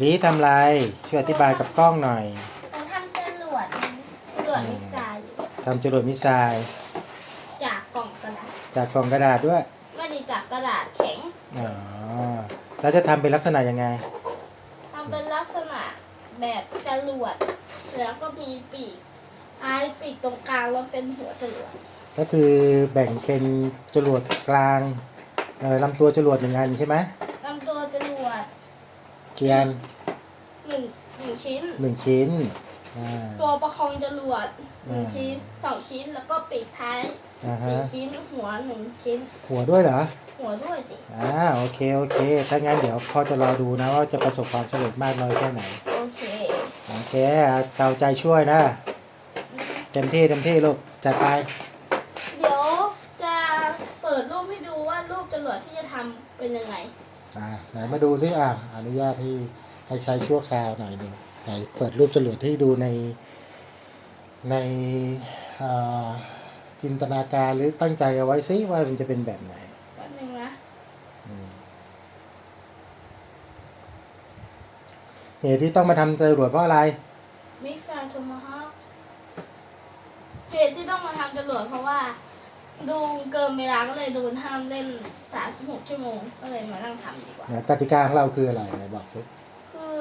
ลีทำไรช่วยอธิบายกับกล้องหน่อยเราทำจรวดจรวดมิสไซล์อยู่ทำจรวดมิสไซล์จากกล่องกระดาษจากกล่องกระดาษด้วยไม่ได้จากกระดาษแข็งอ๋อแล้วจะทำเป็นลักษณะยังไงทำเป็นลักษณะแบบจรวดแล้วก็มีปีกไอ้ปีกตรงกลางแล้วเป็นหัวจรวดก็คือแบ่งเป็นจรวดกลางเอ่อลำตัวจรวดหนึ่งอันใช่ไหมลำตัวจรวด เกียนหนึ่งหนึ่งชิ้น หนึ่งชิ้นอ่า ตัวประคองจรวดหนึ่งอ่า ชิ้นสองชิ้นแล้วก็ปีกท้ายอ่าฮะสี่ชิ้นหัวหนึ่งชิ้น หัวด้วยเหรอ หัวด้วยสิอ่าโอเคโอเค ถ้างั้นเดี๋ยวพ่อจะรอดูนะว่าจะประสบความสำเร็จมากน้อยแค่ไหน โอเคโอเคเอาใจช่วยนะ เต็มที่เต็มที่ลูก จัดไป เดี๋ยวจะเปิดรูปให้ดูว่ารูปจรวดที่จะทำเป็นยังไง อ่าไหนมาดูซิอะอนุญาตให้ให้ใช้ชั่วคราวหน่อยหนึ่งไหนเปิดรูปจรวดให้ดูในในอ่าจินตนาการหรือตั้งใจเอาไว้ซิว่ามันจะเป็นแบบไหนแป๊บนึงนะอืมเหตุที่ต้องมาทำจรวดเพราะอะไรมิกซ์าโทมาฮอคเหตุที่ต้องมาทำจรวดเพราะว่า ดูเกินเวลาก็เลยโดนห้ามเล่น36ชั่วโมง ก็เลยมานั่งทำดีกว่ากติกาของเราคืออะไรไหนบอกสิคือ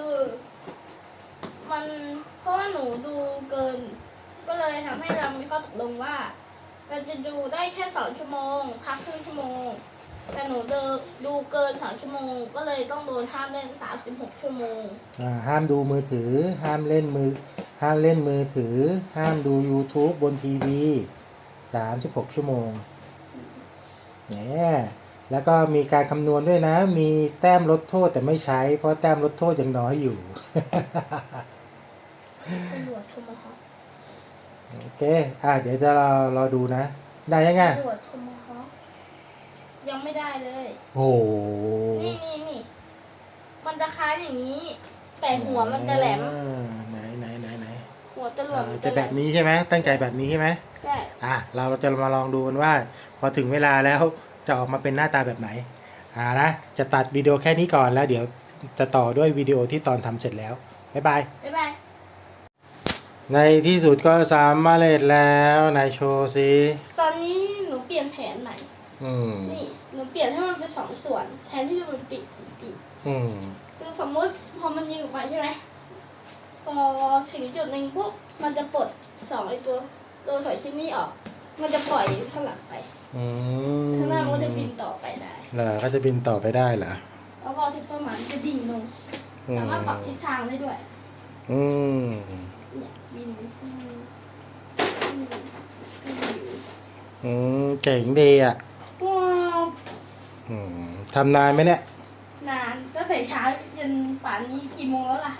มันเพราะว่าหนูดูเกิน ก็เลยทำให้เรามีข้อตกลงว่าเราจะดูได้แค่สองชั่วโมง พักครึ่งชั่วโมง แต่หนูดูดูเกินสองชั่วโมง ก็เลยต้องโดนห้ามเล่นสามสิบหกชั่วโมง อ่าห้ามดูมือถือ ห้ามเล่นมือ ห้ามเล่นมือถือ ห้ามดู YouTube บนทีวี สามสิบหกชั่วโมงเนี่ยแล้วก็มีการคำนวณด้วยนะ มีแต้มลดโทษแต่ไม่ใช้ เพราะแต้มลดโทษยังน้อยอยู่ตำรวจโทรมาฮอคโอเค อ่าเดี๋ยวจะรอรอดูนะ ได้ยังไงตำรวจโทรมาฮอคยังไม่ได้เลย โอ้โหนี่นี่นี่ มันจะคล้ายอย่างนี้ แต่หัวมันจะแหลมอ่าไหนไหนไหนไหนหัวจรวดอ่ามันจะจะแบบนี้ใช่ไหมตั้งใจแบบนี้ใช่ไหมใช่ อะเราจะมาลองดูกันว่า พอถึงเวลาแล้วจะออกมาเป็นหน้าตาแบบไหนอ่านะจะตัดวิดีโอแค่นี้ก่อนแล้วเดี๋ยวจะต่อด้วยวิดีโอที่ตอนทำเสร็จแล้วบ๊ายบายบ๊ายบายในที่สุดก็สามารถเร็จแล้วนายโชว์สิตอนนี้หนูเปลี่ยนแผนใหม่อืมนี่หนูเปลี่ยนให้มันเป็นสองส่วน แทนที่จะเป็นปีกสีปีกอืมคือสมมุติพอมันยิงออกไปใช่ไหมพอถึงจุดหนึ่งปุ๊บมันจะปลดสองไอตัว ตัวสองชิ้นนี้ออก มันจะปล่อยข้างหลังไป อืมข้างหน้ามันก็จะบินต่อไปได้ เหรอก็จะบินต่อไปได้เหรอแล้วพอถึงประมาณจะดิ่งลงอืมสามารถปรับทิศทางได้ด้วยอืมเนี่ยบินขึ้นขึ้นขึ้นอืมเจ๋งดีอะว้าวอืมทำนานไหมเนี่ยนานตั้งแต่เช้ายันป่านนี้กี่โมงแล้วล่ะ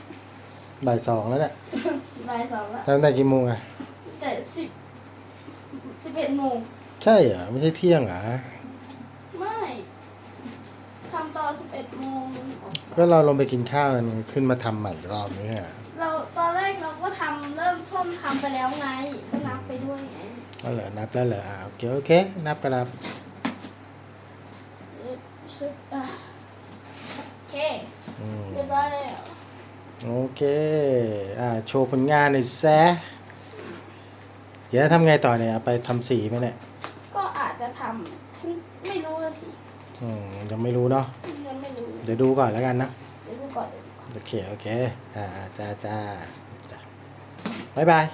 บ่ายสองแล้วเนี่ยบ่ายสองแล้วตั้งแต่กี่โมงอะ แต่สิบสิบเอ็ดโมงใช่เหรอไม่ใช่เที่ยงเหรอไม่ทำต่อสิบเอ็ดโมงก็เราลงไปกินข้าวกันขึ้นมาทำใหม่อีกรอบนี้อะเราตอนแรกเราก็ทำเริ่มต้นทำไปแล้วไงก็นับไปด้วยไงก็เหรอนับแล้วเหรออ่าโอเคโอเค นับกระดับเอ๊ะชึบอะโอเคอืมเรียบร้อยแล้ว โอเค อ่า โชว์ผลงานหน่อยแซะเดี๋ยวทำไงต่อเนี่ยเอาไปทำสีไหมเนี่ยก็อาจจะทำฉันไม่รู้ละสิอืมยังไม่รู้เนาะยังไม่รู้เดี๋ยวดูก่อนแล้วกันนะเดี๋ยวดูก่อนเดี๋ยวดูก่อนโอเคโอเคอ่าจ้าจ้าจ้าบ๊ายบาย